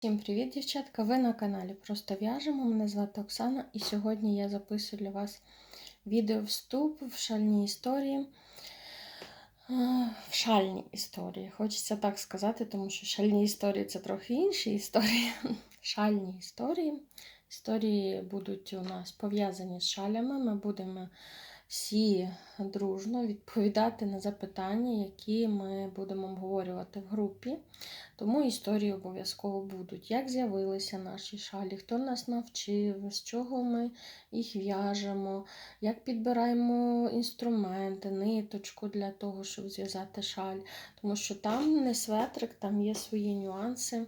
Всім привіт, дівчатка! Ви на каналі Просто в'яжемо. Мене звати Оксана, і сьогодні я записую для вас відео вступ в шальні історії. В шальні історії. Хочеться так сказати, тому що шальні історії це трохи інші історії. Шальні історії. Історії будуть у нас пов'язані з шалями. Ми будемо всі дружно відповідати на запитання, які ми будемо обговорювати в групі. Тому історії обов'язково будуть. Як з'явилися наші шалі, хто нас навчив, з чого ми їх в'яжемо, як підбираємо інструменти, ниточку для того, щоб зв'язати шаль. Тому що там не светрик, там є свої нюанси.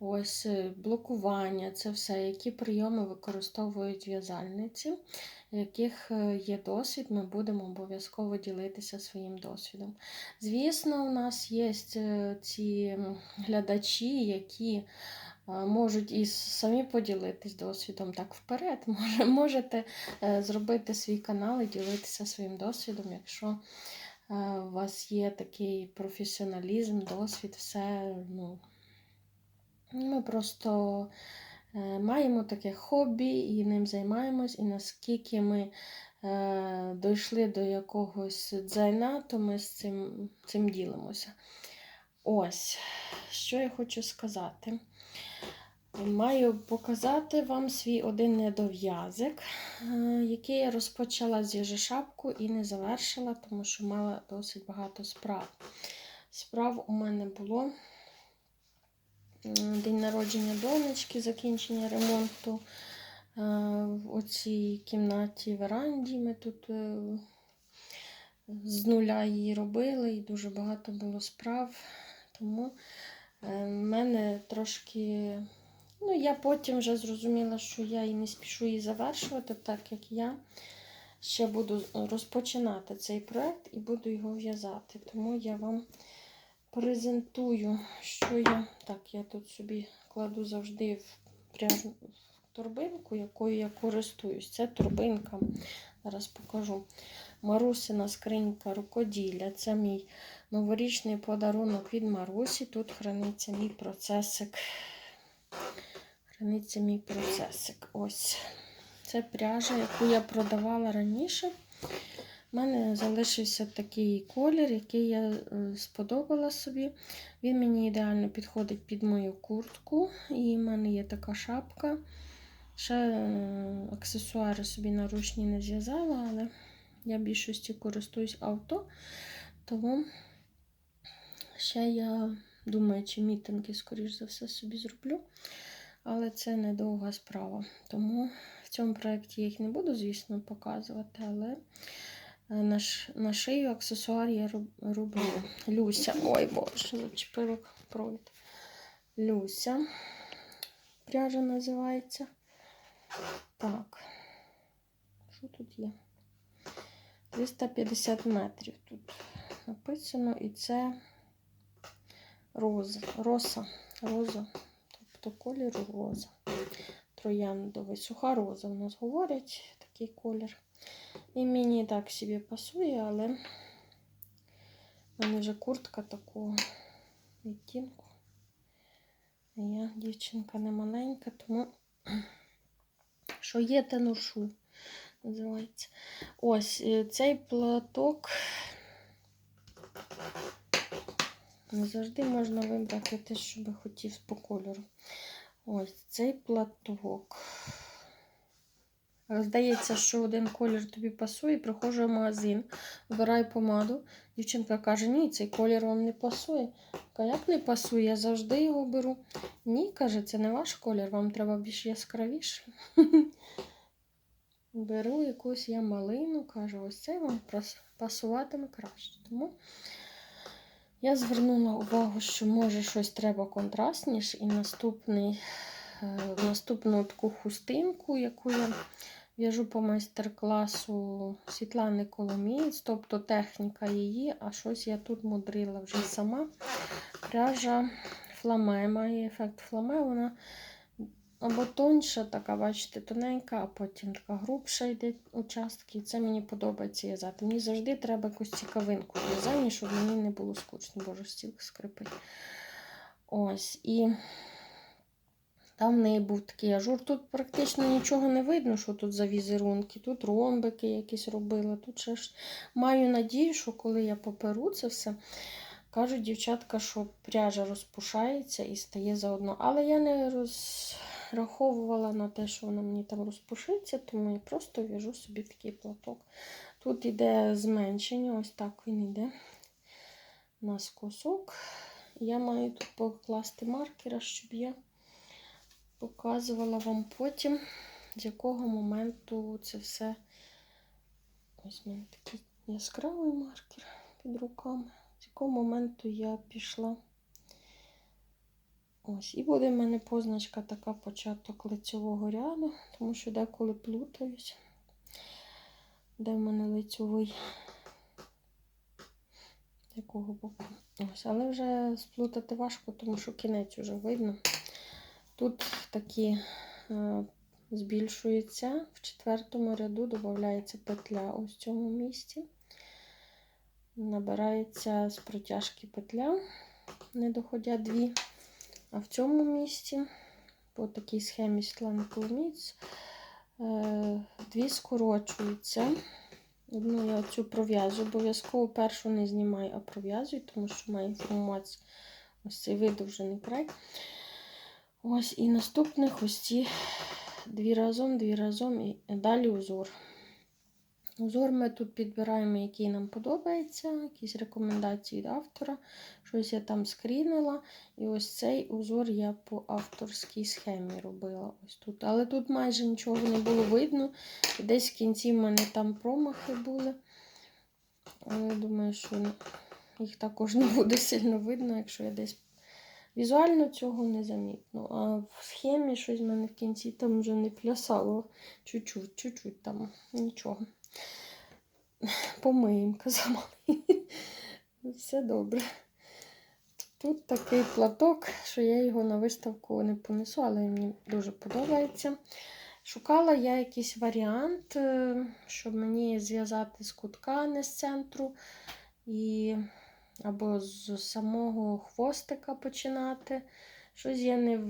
Ось блокування, це все, які прийоми використовують в'язальниці яких е, є досвід, ми будемо обов'язково ділитися своїм досвідом. Звісно, у нас є е, ці глядачі, які е, можуть і самі поділитись досвідом так вперед. Можете зробити свій канал і ділитися своїм досвідом, якщо у вас є такий професіоналізм, досвід, все. ну, Ми просто маємо таке хобі і ним займаємось, і наскільки ми е, дійшли до якогось дзайна, то ми з цим, цим ділимося. Ось, що я хочу сказати. Маю показати вам свій один недов'язик, е, який я розпочала з шапку і не завершила, тому що мала досить багато справ. Справ у мене було день народження донечки, закінчення ремонту. Е, в оцій кімнаті веранді ми тут е, з нуля її робили, і дуже багато було справ. Тому в е, мене трошки. Ну, я потім вже зрозуміла, що я і не спішу її завершувати, так як я ще буду розпочинати цей проект і буду його в'язати. Тому я вам презентую, що я. Так, я тут собі кладу завжди в пряжу торбинку, якою я користуюсь. Це торбинка, зараз покажу. Марусина скринька рукоділля. Це мій новорічний подарунок від Марусі. Тут храниться мій процесик. Храниться мій процесик. Ось. Це пряжа, яку я продавала раніше. У мене залишився такий колір, який я е, сподобала собі. Він мені ідеально підходить під мою куртку. І в мене є така шапка. Ще е, аксесуари собі наручні не зв'язала, але я більшості користуюсь авто. Тому ще я думаю, чи мітинги, скоріш за все, собі зроблю. Але це недовга справа. Тому в цьому проєкті я їх не буду, звісно, показувати. але на на шию аксесуар я роблю. Люся. Ой, боже, зачепила провід. Люся. Пряжа називається. Так, що тут є? 350 метрів тут написано, і це роза, роса, роза, тобто кольору роза. Трояндовий. Суха роза в нас говорять такий колір. І мені так собі пасує, але в мене вже куртка такого відтінку. Я дівчинка не маленька, тому що є, те ношу, називається. Ось е, цей платок не завжди можна вибрати те, що би хотів по кольору. Ось цей платок. Здається, що один колір тобі пасує, приходжу в магазин, вибираю помаду. Дівчинка каже, ні, цей колір вам не пасує. А як не пасує, я завжди його беру. Ні, каже, це не ваш колір, вам треба більш яскравіше. Беру якусь я малину, кажу, ось це вам пасуватиме краще. Тому я звернула увагу, що може щось треба контрастніше, і наступний, е, наступну таку хустинку, яку я В'яжу по майстер-класу Світлани Коломієць, тобто техніка її, а щось я тут мудрила вже сама. Пряжа фламе, має ефект фламе, вона або тоньша, така, бачите, тоненька, а потім така грубша йде участки. це мені подобається в'язати. Мені завжди треба якусь цікавинку в в'язанні, щоб мені не було скучно, боже, стіл скрипить. Ось, і Там в неї був такий ажур. Тут практично нічого не видно, що тут за візерунки. Тут ромбики якісь робила. Тут ще ж маю надію, що коли я поперу це все, кажуть дівчатка, що пряжа розпушається і стає заодно. Але я не розраховувала на те, що вона мені там розпушиться, тому я просто в'яжу собі такий платок. Тут йде зменшення, ось так він йде на скосок. Я маю тут покласти маркера, щоб я показувала вам потім, з якого моменту це все. Ось у мене такий яскравий маркер під руками. З якого моменту я пішла. Ось, і буде в мене позначка така початок лицьового ряду, тому що деколи плутаюсь, де в мене лицьовий, якого боку. Ось, але вже сплутати важко, тому що кінець вже видно. Тут такі е, збільшується, в четвертому ряду додається петля в цьому місці. Набирається з протяжки петля, не доходя дві. А в цьому місці, по такій схемі Світлани Коломіць, е, дві скорочуються. Одну я цю пров'язую, обов'язково першу не знімаю, а пров'язую, тому що має формуватися ось цей видовжений край. Ось і наступних ось ці дві разом, дві разом і далі узор. Узор ми тут підбираємо, який нам подобається, якісь рекомендації від автора. Щось я там скрінила. І ось цей узор я по авторській схемі робила. ось тут. Але тут майже нічого не було видно. Десь в кінці в мене там промахи були. Але я думаю, що їх також не буде сильно видно, якщо я десь Візуально цього не замітно. А в схемі щось в мене в кінці там вже не плясало. Чуть-чуть, чуть-чуть там нічого. Помиємо, казала. Все добре. Тут такий платок, що я його на виставку не понесу, але мені дуже подобається. Шукала я якийсь варіант, е, щоб мені зв'язати з кутка, не з центру. І або з самого хвостика починати. Щось я не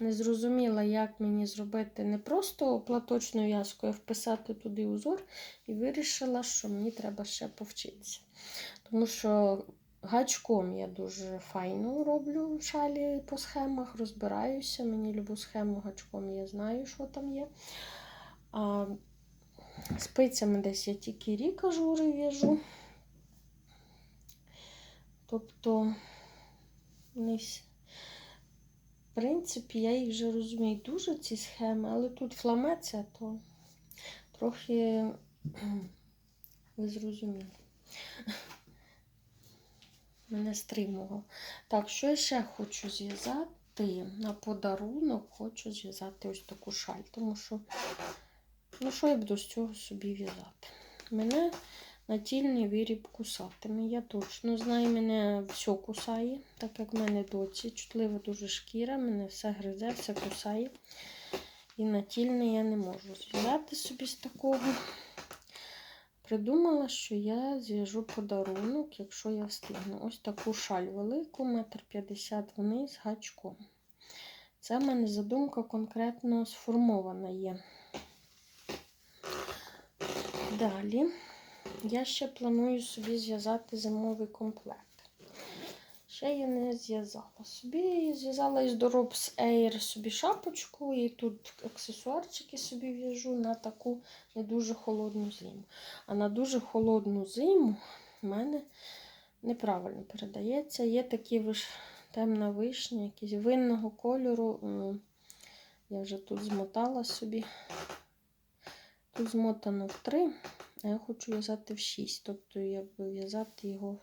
не зрозуміла, як мені зробити не просто платочною в'язкою, а вписати туди узор, і вирішила, що мені треба ще повчитися. Тому що гачком я дуже файно роблю шалі по схемах, розбираюся. Мені любу схему гачком я знаю, що там є. А Спицями десь я тільки рік ажури в'яжу. Тобто, не в принципі, я їх вже розумію дуже ці схеми, але тут фламеція, то трохи ви зрозуміли. Мене стримував. Так, що я ще хочу зв'язати? На подарунок хочу зв'язати ось таку шаль, тому що, ну, що я буду з цього собі в'язати? Мене Натільний виріб кусатиме. Я точно знаю, мене все кусає, так як в мене доці. Чутлива дуже шкіра, мене все гризе, все кусає. І натільний я не можу зв'язати собі з такого. Придумала, що я зв'яжу подарунок, якщо я встигну. Ось таку шаль велику, метр п'ятдесят вниз гачком. Це в мене задумка конкретно сформована є. Далі я ще планую собі зв'язати зимовий комплект. Ще я не зв'язала собі. Зв'язала із Dorops Air собі шапочку, і тут аксесуарчики собі в'яжу на таку не дуже холодну зиму. А на дуже холодну зиму в мене неправильно передається. Є такі виш... темна вишня, якісь винного кольору. Я вже тут змотала собі. Тут змотано в три. А я хочу в'язати в 6, тобто я буду в'язати його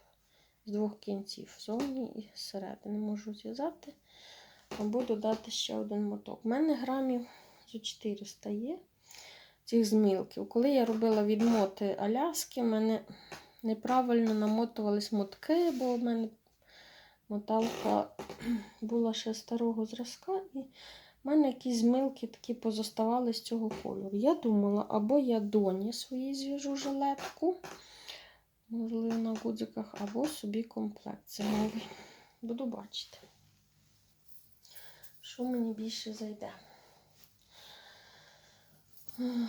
з двох кінців зовні і зсередини можу зв'язати, або додати ще один моток. У мене грамів зо 400 є цих змілків. Коли я робила відмоти Аляски, в мене неправильно намотувались мотки, бо в мене моталка була ще старого зразка. і у мене якісь змилки такі позоставали з цього кольору. Я думала, або я доні своїй зв'яжу жилетку, можливо, на гудзиках, або собі комплект зимовий. Буду бачити. Що мені більше зайде?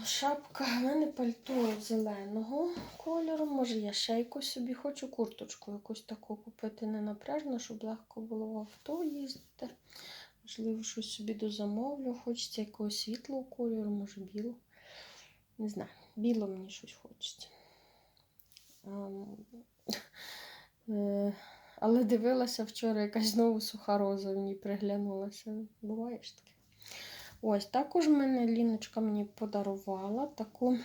Шапка, в мене пальто зеленого кольору. Може, я якусь собі хочу курточку якусь таку купити не напряжно, щоб легко було в авто їздити. Можливо, щось собі дозамовлю. Хочеться якогось світлого кольору, може білого. Не знаю, біло мені щось хочеться. Е, Але дивилася вчора якась знову суха роза мені приглянулася. Буває ж таке. Ось, також мене Ліночка мені подарувала таку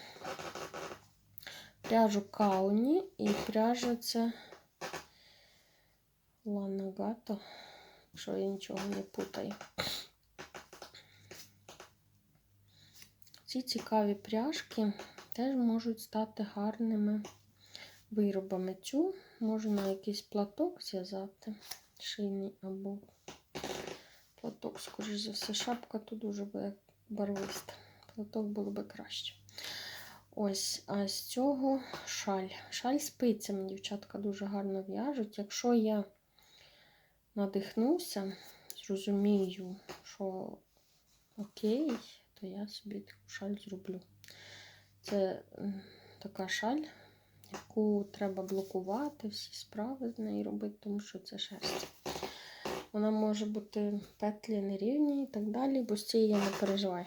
пряжу Кауні. І пряжа це Ланагато, якщо я нічого не путаю. Ці цікаві пряжки теж можуть стати гарними виробами. Цю можна якийсь платок зв'язати, шийний або платок, скоріш за все, шапка тут дуже буде барвиста. Платок було би краще. Ось, а з цього шаль. Шаль спицями, дівчатка, дуже гарно в'яжуть. Якщо я надихнуся, зрозумію, що окей, то я собі таку шаль зроблю. Це така шаль, яку треба блокувати, всі справи з нею робити, тому що це шерсть. Вона може бути петлі нерівні і так далі, бо з цієї я не переживаю.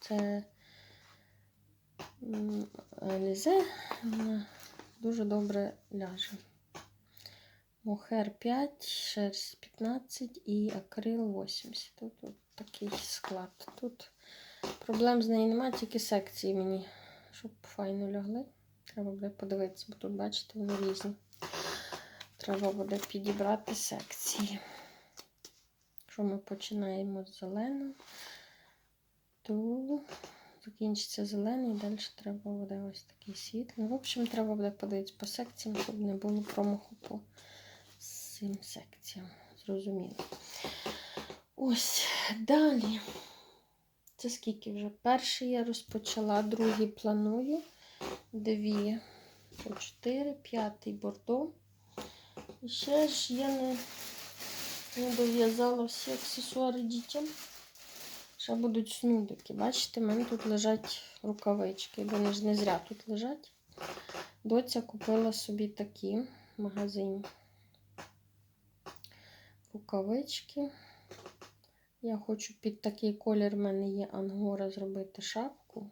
Це лізе, вона дуже добре ляже. Мохер 5, шерсть 15 і акрил 80. Тут, от такий склад. Тут проблем з нею немає, тільки секції мені, щоб файно лягли. Треба буде подивитися, бо тут, бачите, вони різні. Треба буде підібрати секції. Якщо ми починаємо з зеленого, то закінчиться зелений, і далі треба буде ось такий світлий. В общем, треба буде подивитися по секціям, щоб не було промаху по цим секціям. Зрозуміло. Ось, далі. Це скільки вже? Перший я розпочала, другий планую. Дві, по чотири, п'ятий бордо. І ще ж я не, не дов'язала всі аксесуари дітям. Ще будуть снудики. Бачите, в мене тут лежать рукавички. Вони ж не зря тут лежать. Доця купила собі такі в магазині. Рукавички. Я хочу під такий колір, в мене є ангора зробити шапку.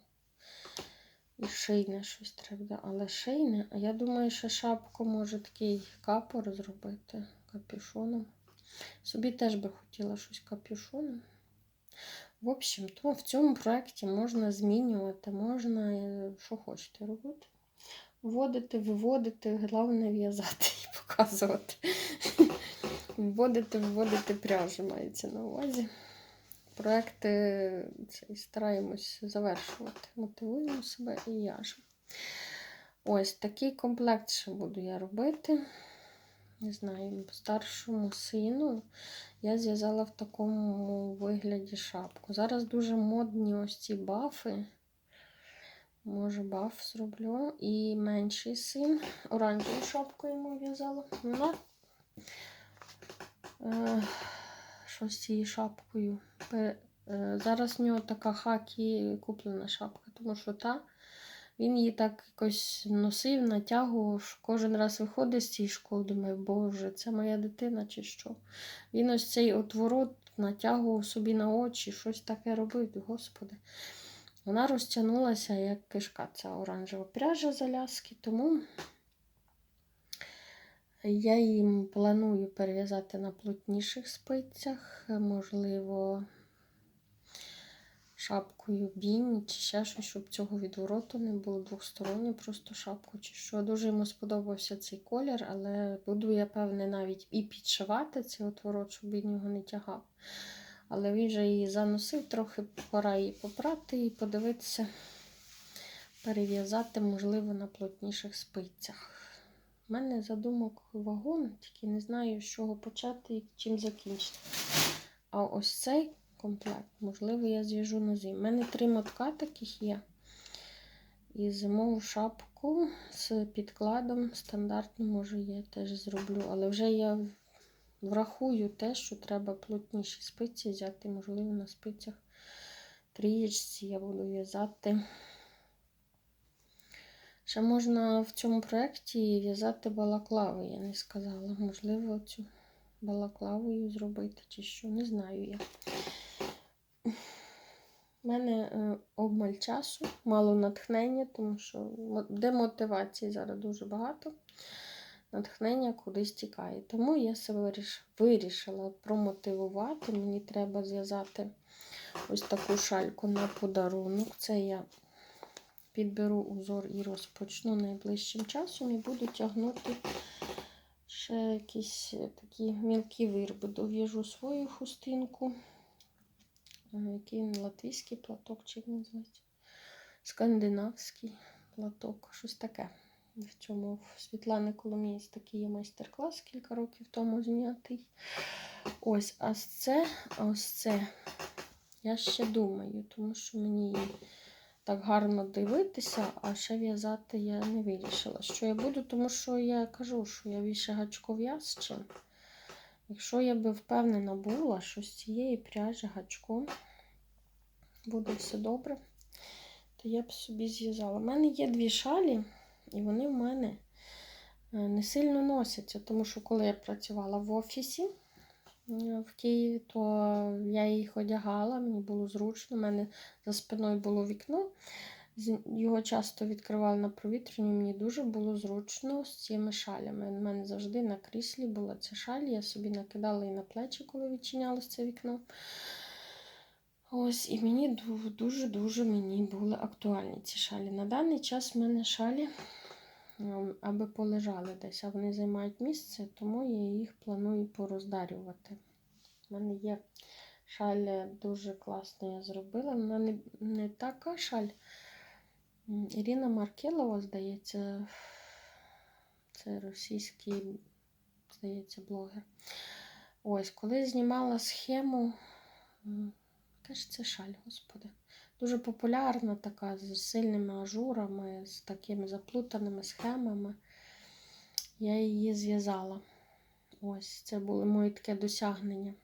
І шийне щось треба, але шийне. А я думаю, що шапку може такий капор зробити капюшоном. Собі теж би хотіла щось капюшоном. В общем, то в цьому проєкті можна змінювати, можна е, що хочете робити. Вводити, виводити, головне в'язати і показувати. Вводити, виводити пряжу мається на увазі. Проекти цей, стараємось завершувати. Мотивуємо себе і в'яжемо. Ось такий комплект ще буду я робити. Не знаю, старшому сину я зв'язала в такому вигляді шапку. Зараз дуже модні ось ці бафи. Може, баф зроблю. І менший син. Оранжеву шапку йому в'язала. Вона е, з цією шапкою. Е, Зараз в нього така хакі куплена шапка, тому що та він її так якось носив, натягував. Кожен раз виходить з цієї школи, думаю, боже, це моя дитина чи що. Він ось цей отворот натягував собі на очі, щось таке робив, господи. Вона розтягнулася, як кишка, ця оранжева пряжа з Аляски, тому я їм планую перев'язати на плотніших спицях, можливо, шапкою бінь чи ще щось, щоб цього відвороту не було двосторонню, просто шапку чи що. Дуже йому сподобався цей колір, але буду я, певне, навіть і підшивати цей отворот, щоб він його не тягав. Але він вже її заносив, трохи пора її попрати і подивитися, перев'язати, можливо, на плотніших спицях. У мене задумок вагон, тільки не знаю, з чого почати і чим закінчити. А ось цей комплект, можливо, я зв'яжу на зим. У мене три мотка таких є. І зимову шапку з підкладом стандартно, може, я теж зроблю. Але вже я врахую те, що треба плотніші спиці взяти, можливо, на спицях трієчці я буду в'язати. Ще можна в цьому проєкті в'язати балаклави, я не сказала. Можливо, цю балаклавою зробити чи що, не знаю я. У мене е, обмаль часу, мало натхнення, тому що демотивації зараз дуже багато. Натхнення кудись тікає. Тому я себе вирішила промотивувати. Мені треба зв'язати ось таку шальку на подарунок. Це я підберу узор і розпочну найближчим часом і буду тягнути ще якісь такі мілкі вироби. Дов'яжу свою хустинку. Е, Який він латвійський платок, чи як називається? Скандинавський платок, щось таке. В цьому в Світлани Коломієць такий є майстер-клас кілька років тому знятий. Ось, а це, ось це. Я ще думаю, тому що мені її так гарно дивитися, а ще в'язати я не вирішила, що я буду, тому що я кажу, що я більше гачков'яз чим. Якщо я би впевнена була, що з цієї пряжі гачком буде все добре, то я б собі зв'язала. У мене є дві шалі, і вони в мене е, не сильно носяться, тому що коли я працювала в офісі в Києві, то я їх одягала, мені було зручно, у мене за спиною було вікно. Його часто відкривали на провітрянні, мені дуже було зручно з цими шалями. У мене завжди на кріслі була ця шаль, я собі накидала і на плечі, коли відчинялось це вікно. Ось, і мені дуже-дуже мені були актуальні ці шалі. На даний час в мене шалі аби полежали десь, а вони займають місце, тому я їх планую пороздарювати. У мене є шаль е, дуже класна, я зробила. Вона не, не така шаль. Ірина Маркелова, здається, це російський, здається, блогер. Ось, коли знімала схему, яка ж це шаль, господи. Дуже популярна така, з сильними ажурами, з такими заплутаними схемами. Я її зв'язала. Ось, це було моє таке досягнення.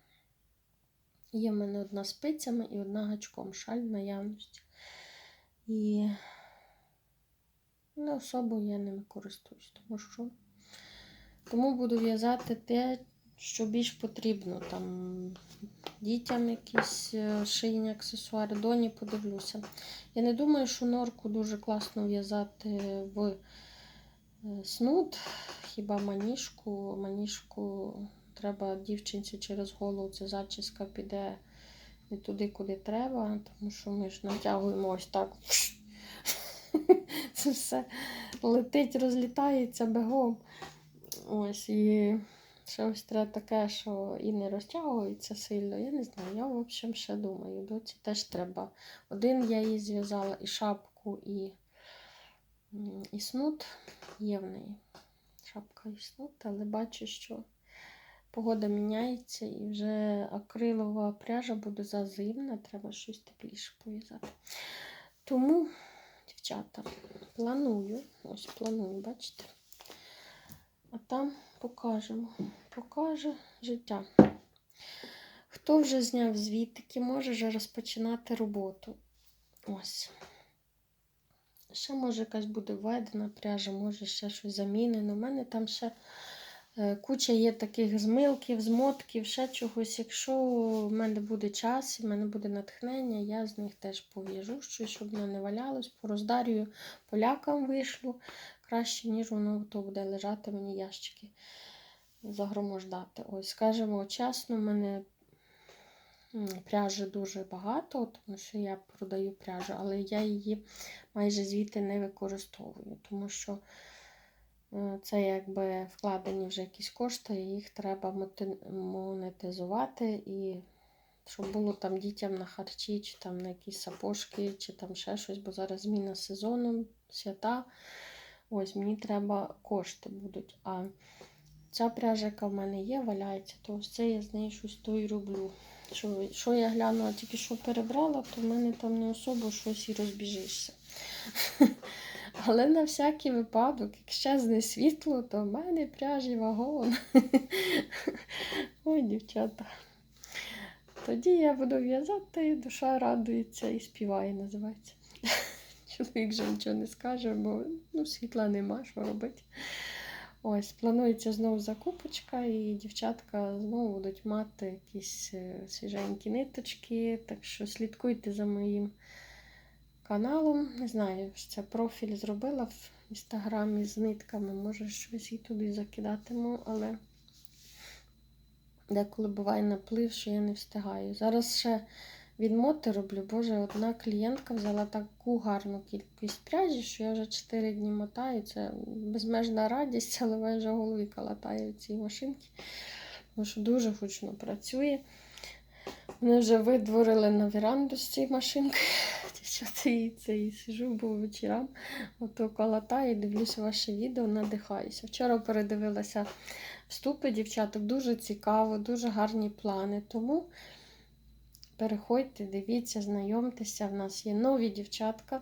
Є в мене одна з спицями і одна гачком шаль в наявності. І не особо я ними користуюсь, тому що тому буду в'язати те, що більш потрібно. Там дітям якісь е, шийні аксесуари, доні подивлюся. Я не думаю, що норку дуже класно в'язати в е, снуд, хіба маніжку. Маніжку треба дівчинці через голову, це зачіска піде не туди, куди треба, тому що ми ж натягуємо ось так. Це все летить, розлітається бегом. Ось і ще ось треба таке, що і не розтягується сильно. Я не знаю. Я, в общем, ще думаю. Доці теж треба. Один я їй зв'язала і шапку, і, і снуд є в неї. Шапка і снуд, але бачу, що погода міняється і вже акрилова пряжа буде зазимна, треба щось тепліше пов'язати. Тому, дівчата, планую, ось планую, бачите? А там покажемо. Покаже життя. Хто вже зняв звітики, може вже розпочинати роботу. Ось. Ще, може, якась буде введена пряжа, може ще щось замінено. У мене там ще е, куча є таких змилків, змотків, ще чогось. Якщо в мене буде час, і в мене буде натхнення, я з них теж пов'яжу щось, щоб воно не валялось, пороздарюю, полякам вишлю краще, ніж воно то буде лежати мені ящики загромождати. Ось, скажімо чесно, в мене пряжі дуже багато, тому що я продаю пряжу, але я її майже звідти не використовую, тому що е, це якби вкладені вже якісь кошти, і їх треба монетизувати і щоб було там дітям на харчі, чи там на якісь сапожки, чи там ще щось, бо зараз зміна сезону, свята. Ось мені треба кошти будуть. А ця пряжа, яка в мене є, валяється, то ось це я з неї щось то і роблю. Що, що я глянула, тільки що перебрала, то в мене там не особо щось і розбіжишся. Але на всякий випадок, як щезне світло, то в мене пряжі вагон. Ой, дівчата. Тоді я буду в'язати, душа радується і співає, називається. Чоловік же нічого не скаже, бо ну, світла нема, що робити. Ось, планується знову закупочка, і дівчатка знову будуть мати якісь е, свіженькі ниточки. Так що слідкуйте за моїм каналом. Не знаю, це профіль зробила в інстаграмі з нитками. Може, щось і туди закидатиму, але деколи буває наплив, що я не встигаю. Зараз ще відмоти роблю. Боже, одна клієнтка взяла таку гарну кількість пряжі, що я вже 4 дні мотаю. Це безмежна радість, але в голові калатаю ці машинки. Тому що дуже гучно працює. Вони вже видворили на веранду з цієї машинки. Дівчата, і це і сижу, бо вечорам ото калатаю, дивлюся ваше відео, надихаюся. Вчора передивилася вступи дівчаток, дуже цікаво, дуже гарні плани. Тому переходьте, дивіться, знайомтеся. В нас є нові дівчатка,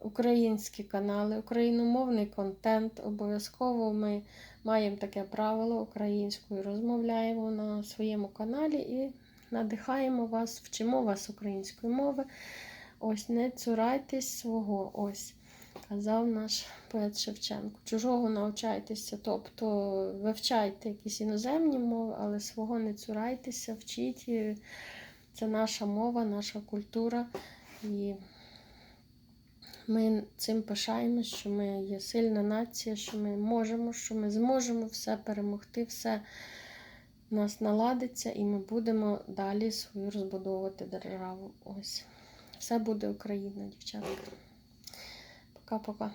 українські канали, україномовний контент. Обов'язково ми маємо таке правило українською, розмовляємо на своєму каналі і надихаємо вас, вчимо вас української мови. Ось не цурайтесь свого. Ось. Казав наш поет Шевченко. Чужого навчайтеся, тобто вивчайте якісь іноземні мови, але свого не цурайтеся, вчіть. Це наша мова, наша культура. І ми цим пишаємось, що ми є сильна нація, що ми можемо, що ми зможемо все перемогти, все в нас наладиться, і ми будемо далі свою розбудовувати державу. Ось. Все буде Україна, дівчатка. Пока-пока.